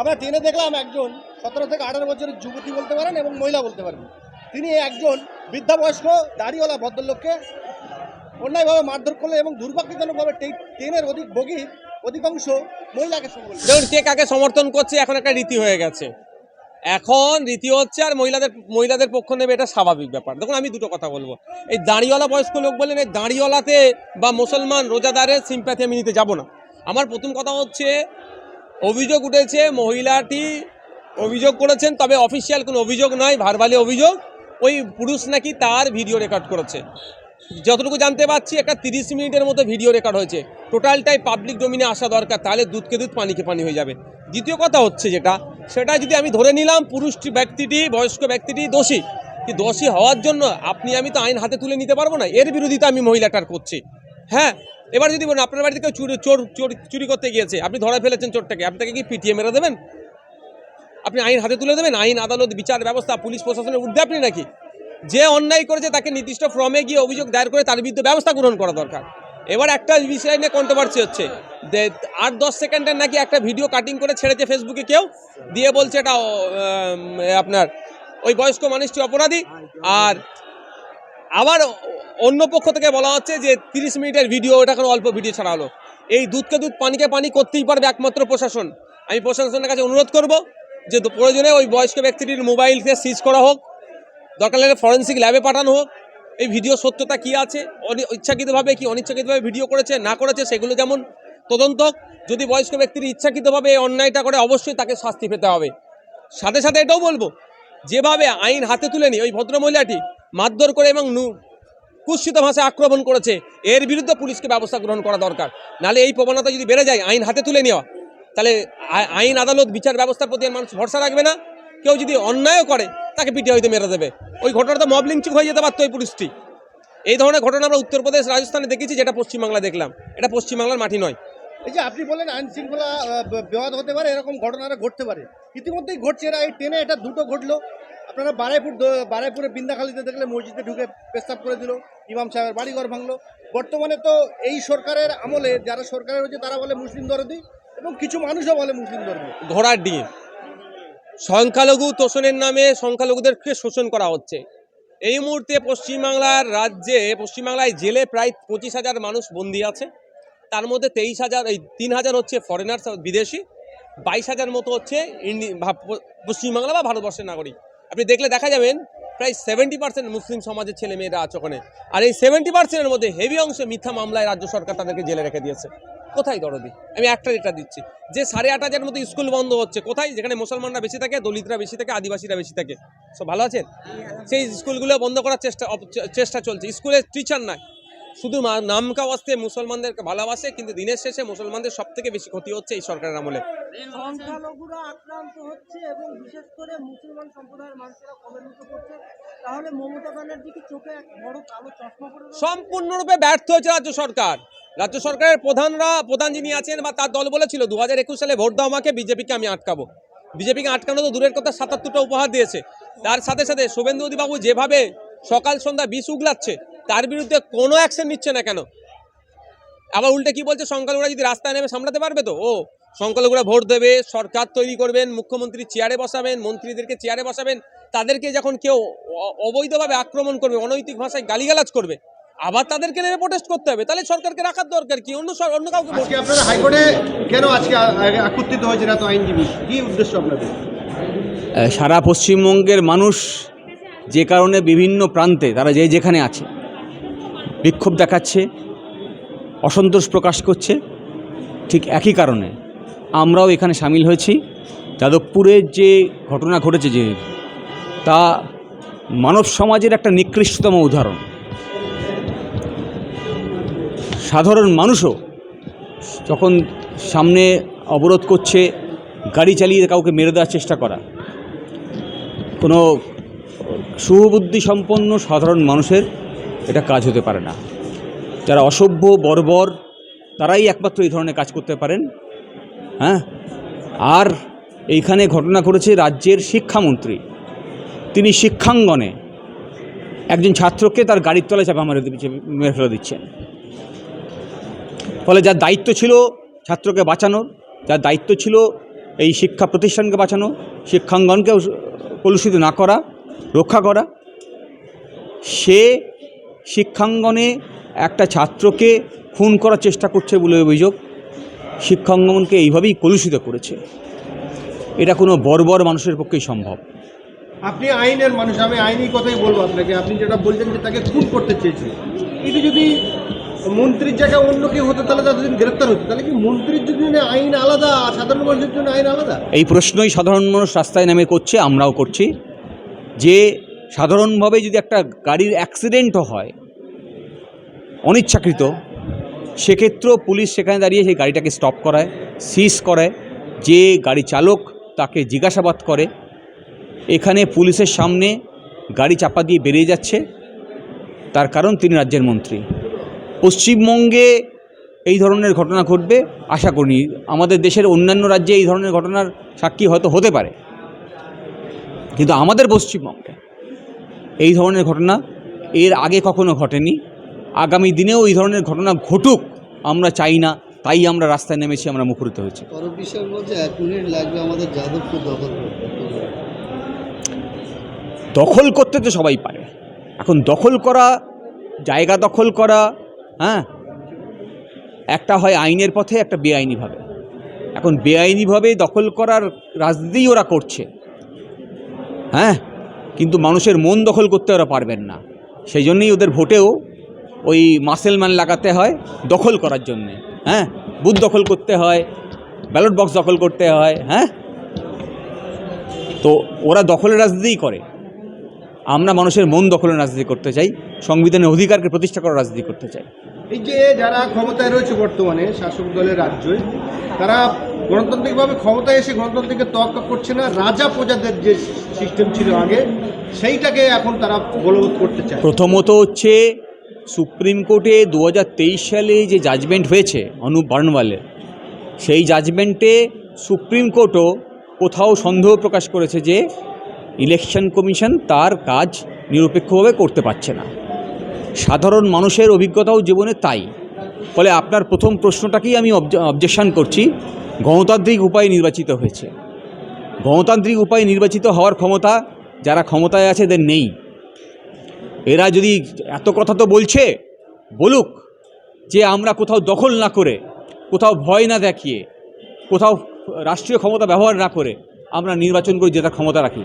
আমরা ট্রেনে দেখলাম একজন সতেরো থেকে আঠারো বছরের যুবতী বলতে পারেন এবং মহিলা বলতে পারেন। তিনি একজন বৃদ্ধা বয়স্ক দাড়িওয়ালা ভদ্রলোককে অন্যায়ভাবে মারধর করলে এবং দুর্ভাগ্যজনকভাবে ট্রেনের অধিক বগি অধিকাংশ মহিলাকে দেখুন কে কাকে সমর্থন করছে, এখন একটা রীতি হয়ে গেছে। এখন রীতি হচ্ছে আর মহিলাদের মহিলাদের পক্ষ নেবে এটা স্বাভাবিক ব্যাপার। দেখুন আমি দুটো কথা বলব। এই দাঁড়িওয়ালা বয়স্ক লোক বললেন, এই দাঁড়িওয়ালাতে বা মুসলমান রোজাদারের সিম্প্যাথি আমি নিতে যাব না। আমার প্রথম কথা হচ্ছে অভিযোগ উঠেছে, মহিলাটি অভিযোগ করেছেন, তবে অফিসিয়াল কোনো অভিযোগ নয় ভারবালি অভিযোগ। ওই পুরুষ নাকি তার ভিডিও রেকর্ড করেছে। যতটুকু জানতে পারছি, একটা তিরিশ মিনিটের মতো ভিডিও রেকর্ড হয়েছে। টোটালটাই পাবলিক ডোমিনে আসা দরকার, তাহলে দুধকে দুধ পানিকে পানি হয়ে যাবে। দ্বিতীয় কথা হচ্ছে যেটা, সেটা যদি আমি ধরে নিলাম পুরুষটি ব্যক্তিটি, বয়স্ক ব্যক্তিটি দোষী। কি দোষী হওয়ার জন্য আপনি, আমি তো আইন হাতে তুলে নিতে পারব না? এর বিরোধিতা আমি মহিলাটার করছি। হ্যাঁ এবার যদি বলুন, আপনার বাড়িতে কেউ চুরি চোর চোর- করতে গিয়েছে, আপনি ধরা ফেলেছেন চোরটাকে আপনাকে কি পিটিয়ে মেরে দেবেন? আপনি আইন হাতে তুলে দেবেন? আইন, আদালত, বিচার ব্যবস্থা, পুলিশ প্রশাসনের ঊর্ধ্বে আপনি নাকি? যে অন্যায় করেছে তাকে নির্দিষ্ট ফর্মে গিয়ে অভিযোগ দায়ের করে তার বিরুদ্ধে ব্যবস্থা গ্রহণ করা দরকার। এবার একটা বিষয় নিয়ে কন্ট্রোভার্সি হচ্ছে। আট দশ সেকেন্ডের নাকি একটা ভিডিও কাটিং করে ছেড়েছে ফেসবুকে কেউ? দিয়ে বলছে এটা আপনার ওই বয়স্ক মানুষটি অপরাধী। আর আবার অন্য পক্ষ থেকে বলা হচ্ছে যে তিরিশ মিনিটের ভিডিও এটা কোনো অল্প ভিডিও ছাড়া হলো। এই দুধকে দুধ, পানিকে পানি করতেই পারবে একমাত্র প্রশাসন। আমি প্রশাসনের কাছে অনুরোধ করব যে প্রয়োজনে ওই বয়স্ক ব্যক্তিটির মোবাইলকে সিজ করা হোক, দরকার লাগলে ফরেন্সিক ল্যাবে পাঠানো হোক। এই ভিডিও সত্যতা কি আছে? ইচ্ছাকৃতভাবে কি অনিচ্ছাকৃতভাবে ভিডিও করেছে, না করেছে, সেগুলো যেমন তদন্ত। যদি বয়স্ক ব্যক্তির ইচ্ছাকৃতভাবে এই অন্যায়টা করে, অবশ্যই তাকে শাস্তি পেতে হবে। সাথে সাথে এটাও বলব, যেভাবে আইন হাতে তুলে নি ওই ভদ্রমহিলাটি মারধর করে এবং কুৎসিত ভাষায় আক্রমণ করেছে, এর বিরুদ্ধে পুলিশকে ব্যবস্থা গ্রহণ করা দরকার। নাহলে এই প্রবণতা যদি বেড়ে যায়, আইন হাতে তুলে নেওয়া, তাহলে আইন, আদালত, বিচার ব্যবস্থার প্রতি মানুষ ভরসা রাখবে না। কেউ যদি অন্যায়ও করে, তাকে পিঠে হয়তো মেরে দেবে। ওই ঘটনাটা মব লিঞ্চিং হয়ে যেতে পারতো ওই পুলিশটি। এই ধরনের ঘটনা আমরা উত্তরপ্রদেশ, রাজস্থানে দেখেছি, যেটা পশ্চিমবাংলা দেখলাম। এটা পশ্চিমবাংলার মাটি নয়। এই যে আপনি বলেন আইন শৃঙ্খলা বিবাদ হতে পারে, এরকম ঘটনাটা ঘটতে পারে। ইতিমধ্যেই ঘটছে, এরা এই ট্রেনে এটা দুটো ঘটলো। আপনারা বারাইপুর বারাইপুরে বিন্দাখালিতে দেখলে মসজিদে ঢুকে প্রস্তাব করে দিল, ইমাম সাহেবের বাড়িঘর ভাঙলো। বর্তমানে তো এই সরকারের আমলে যারা সরকারের হচ্ছে তারা বলে মুসলিম দরদি এবং কিছু মানুষও বলে মুসলিম দরদি। ঘোড়ার ডিম। সংখ্যালঘু তোষণের নামে সংখ্যালঘুদেরকে শোষণ করা হচ্ছে? এই মুহূর্তে পশ্চিমবাংলার রাজ্যে, পশ্চিমবাংলায় জেলে প্রায় পঁচিশ হাজার মানুষ বন্দি আছে। তার মধ্যে তেইশ হাজার, এই তিন হাজার হচ্ছে ফরেনার্স বিদেশি। বাইশ হাজার মতো হচ্ছে ইন্ডি পশ্চিমবাংলা বা ভারতবর্ষের নাগরিক। আপনি দেখলে দেখা যাবেন প্রায় সেভেন্টি পার্সেন্ট মুসলিম সমাজের ছেলে মেয়েরা আছে ওখানে। আর এই সেভেন্টি পার্সেন্টের মধ্যে হেভি অংশে মিথ্যা মামলায় রাজ্য সরকার তাদেরকে জেলে রেখে দিয়েছে। কোথায় দরদি? আমি একটা এটা দিচ্ছি। যে সাড়ে আট হাজার মতো স্কুল বন্ধ হচ্ছে, কোথায়? যেখানে মুসলমানরা বেশি থাকে, দলিতরা বেশি থাকে, আদিবাসীরা বেশি থাকে। সব ভালো আছেন? সেই স্কুলগুলো বন্ধ করার চেষ্টা চেষ্টা চলছে। স্কুলে টিচার নাই। শুধু নামকা ওয়াস্তে মুসলমানদেরকে ভালোবাসে, কিন্তু দিনের শেষে মুসলমানদের সব থেকে বেশি ক্ষতি হচ্ছে এই সরকারের আমলে। সংখ্যালঘুরা আক্রান্ত হচ্ছে এবং বিশেষ করে মুসলমান সম্প্রদায়ের মানুষেরা প্রভাবিত করছে। তাহলে মমতা ব্যানার্জি কি চোখে এক বড় কালো চশমা পরে সম্পূর্ণরূপে ব্যর্থ হয়েছে রাজ্য সরকার। রাজ্য সরকারের প্রধানরা প্রধান যিনি আছেন বা তার দল বলেছিল দু হাজার একুশ সালে ভোট দাও আমাকে বিজেপিকে আমি আটকাবো। বিজেপিকে আটকানো তো দূরের কথা সাতাত্তরটা উপহার দিয়েছে। তার সাথে সাথে শুভেন্দু অধিবাবু যেভাবে সকাল সন্ধ্যা বিষ উগলাচ্ছে তার বিরুদ্ধে কোনো অ্যাকশন নিচ্ছে না কেন? আবার উল্টে কি বলছে সংখ্যালঘুরা যদি রাস্তায় নেমে সামলাতে পারবে তো? ও সংখ্যালঘুরা ভোট দেবে সরকার তৈরি করবেন মুখ্যমন্ত্রী চেয়ারে বসাবেন মন্ত্রীদেরকে চেয়ারে বসাবেন তাদেরকে যখন কেউ অবৈধভাবে আক্রমণ করবে অনৈতিক ভাষায় গালিগালাজ করবে আবার তাদেরকে নেমে প্রোটেস্ট করতে হবে। তাহলে সরকারকে রাখার দরকার কি? অন্য অন্য কাউকে আজকে আপনারা হাইকোর্টে কেন আজকে একত্রিত হয়েছে এত আইনজীবী? কি উদ্দেশ্য আপনাদের? সারা পশ্চিমবঙ্গের মানুষ যে কারণে বিভিন্ন প্রান্তে তারা যে যেখানে আছে বিক্ষোভ দেখাচ্ছে অসন্তোষ প্রকাশ করছে ঠিক একই কারণে আমরাও এখানে সামিল হয়েছি। যাদবপুরের যে ঘটনা ঘটেছে যে, তা মানব সমাজের একটা নিকৃষ্টতম উদাহরণ। সাধারণ মানুষও যখন সামনে অবরোধ করছে, গাড়ি চালিয়ে কাউকে মেরে দেওয়ার চেষ্টা করা। কোনো সুবুদ্ধি সম্পন্ন সাধারণ মানুষের এটা কাজ হতে পারে না। যারা অসভ্য, বর্বর, তারাই একমাত্র এই ধরনের কাজ করতে পারেন। হ্যাঁ? আর এইখানে ঘটনা ঘটেছে রাজ্যের শিক্ষামন্ত্রী। তিনি শিক্ষাঙ্গনে একজন ছাত্রকে তার গাড়ির তলায় চাপা মেরে মেরে ফেলে দিচ্ছেন। ফলে যার দায়িত্ব ছিল ছাত্রকে বাঁচানোর, যার দায়িত্ব ছিল এই শিক্ষা প্রতিষ্ঠানকে বাঁচানো শিক্ষাঙ্গনকে কলুষিত না করা, রক্ষা করা, সে শিক্ষাঙ্গনে একটা ছাত্রকে খুন করার চেষ্টা করছে বলে অভিযোগ শিক্ষাঙ্গনকে এইভাবেই কলুষিত করেছে। এটা কোনো বর্বর মানুষের পক্ষেই সম্ভব। আপনি আইনের মানুষ আমি আইনি কথাই বলব আপনাকে। আপনি যেটা বলছেন যে তাকে খুন করতে চেয়েছিল। এটি যদি মন্ত্রীর জায়গায় অন্য কেউ হতো তাহলে তাদের গ্রেপ্তার হতো। তাহলে কি মন্ত্রীর জন্য আইন আলাদা আর সাধারণ মানুষের জন্য আইন আলাদা? এই প্রশ্নই সাধারণ মানুষ রাস্তায় নেমে করছে আমরাও করছি। যে সাধারণভাবে যদি একটা গাড়ির অ্যাক্সিডেন্টও হয় অনিচ্ছাকৃত সেক্ষেত্রেও পুলিশ সেখানে দাঁড়িয়ে সেই গাড়িটাকে স্টপ করায় সিজ করায়। যে গাড়ি চালক তাকে জিজ্ঞাসাবাদ করে। এখানে পুলিশের সামনে গাড়ি চাপা দিয়ে বেরিয়ে যাচ্ছে। তার কারণ তিনি রাজ্যের মন্ত্রী। পশ্চিমবঙ্গে এই ধরনের ঘটনা ঘটবে, আশা করি আমাদের দেশের অন্যান্য রাজ্যে এই ধরনের ঘটনার সাক্ষী হয়তো হতে পারে। কিন্তু আমাদের পশ্চিমবঙ্গে এই ধরনের ঘটনা এর আগে কখনো ঘটেনি। আগামী দিনেও এই ধরনের ঘটনা ঘটুক আমরা চাই না তাই আমরা রাস্তায় নেমেছি আমরা মুখরিত হয়েছি। দখল করতে। তো সবাই পারে। এখন দখল করা জায়গা দখল করা হ্যাঁ? একটা হয় আইনের পথে একটা বেআইনিভাবে এখন বেআইনিভাবে দখল করার রাজনীতিই ওরা করছে। হ্যাঁ? কিন্তু মানুষের মন দখল করতে ওরা পারবেন না। সেই জন্যই ওদের ভোটেও ওই মাসেলম্যান লাগাতে হয় দখল করার জন্যে হ্যাঁ? বুথ দখল করতে হয় ব্যালট বক্স দখল করতে হয় হ্যাঁ? তো ওরা দখলের রাজনীতিই করে। আমরা মানুষের মন দখলের রাজনীতি করতে চাই সংবিধানের অধিকারকে প্রতিষ্ঠা করার রাজনীতি করতে চাই। এই যে যারা ক্ষমতায় রয়েছে বর্তমানে শাসক দলের রাজ্যে তারা গণতান্ত্রিকভাবে ক্ষমতায় এসে গণতন্ত্রকে তোয়াক্কা করছে না রাজা প্রজাদের যে সিস্টেম ছিল আগে সেইটাকে এখন তারা বলবৎ করতে চায়। প্রথমত হচ্ছে সুপ্রিম কোর্টে দু হাজার তেইশ সালে যে জাজমেন্ট হয়েছে অনুপ বার্নওয়ালের, সেই জাজমেন্টে সুপ্রিম কোর্টও কোথাও সন্দেহ প্রকাশ করেছে যে ইলেকশন কমিশন তার কাজ নিরপেক্ষভাবে করতে পারছে না। সাধারণ মানুষের অভিজ্ঞতাও জীবনে তাই। ফলে আপনার প্রথম প্রশ্নটাকেই আমি অবজেকশন করছি, গণতান্ত্রিক উপায়ে নির্বাচিত হয়েছে। গণতান্ত্রিক উপায়ে নির্বাচিত হওয়ার ক্ষমতা, যারা ক্ষমতায় আছে এদের নেই। এরা যদি এত কথা তো বলছে, বলুক যে আমরা কোথাও দখল না করে, কোথাও ভয় না দেখিয়ে, কোথাও রাষ্ট্রীয় ক্ষমতা ব্যবহার না করে আমরা নির্বাচন করে জেতার ক্ষমতা রাখি।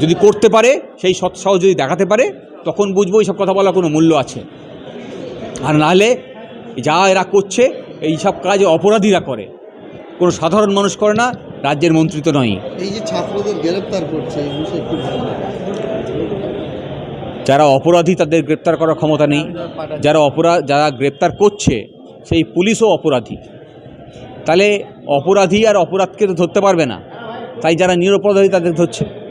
যদি করতে পারে, সেই সৎসাহ যদি দেখাতে পারে, তখন বুঝব এইসব কথা বলার কোনো মূল্য আছে। আর নাহলে যা এরা করছে, এই সব কাজ অপরাধীরা করে। কোনো সাধারণ মানুষ করে না, রাজ্যের মন্ত্রী তো নয় এই যে ছাত্রদের গ্রেপ্তার করছে এই বিষয়ে একটু ভালো যারা অপরাধী তাদের গ্রেপ্তার করার ক্ষমতা নেই। যারা অপরাধ যারা গ্রেপ্তার করছে, সেই পুলিশও অপরাধী। তাহলে অপরাধী আর অপরাধকে তো ধরতে পারবে না। তাই যারা নিরপরাধী তাদের ধরছে।